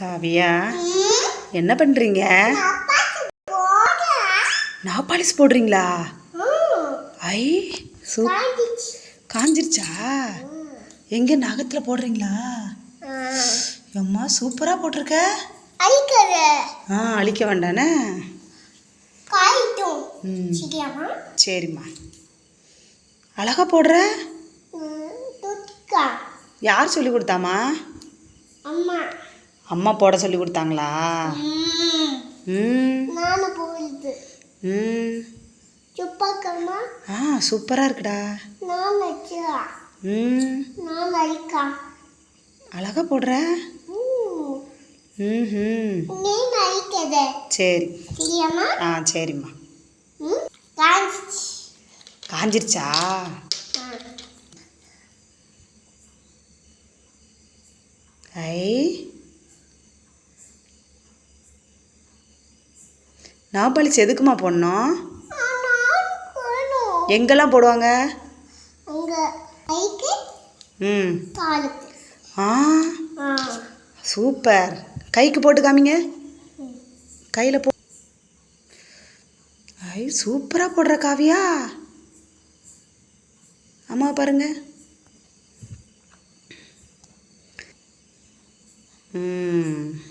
காவியா என்ன பண்ணுறீங்க நாப்பாலிஸ் போடுறீங்களா? ஐ சூ காஞ்சிருச்சா? எங்கே நகத்தில் போடுறீங்களா? எம்மா சூப்பராக போட்டிருக்க. ஆ அழிக்க வேண்டானே. சரிம்மா. அழகா போடுற? யார் சொல்லி கொடுத்தாமா அம்மா. அம்மா போட சொல்லி கொடுத்தாங்களா? ஆ சூப்பராக இருக்குடா. நான் வச்சுக்கா ம். நான் அழிக்கா அழகா போடுற. சரி. ஆ சரிம்மா. காஞ்சிருச்சா? ஐ. நாப்பாலிஸ் எதுக்குமா போடணும்? எங்கெல்லாம் போடுவாங்க? ம். ஆ. சூப்பர். கைக்கு போட்டு காமிங்க. கையில் போ. ஐ சூப்பராக போடுற காவியா. அம்மா பாருங்க. ம்.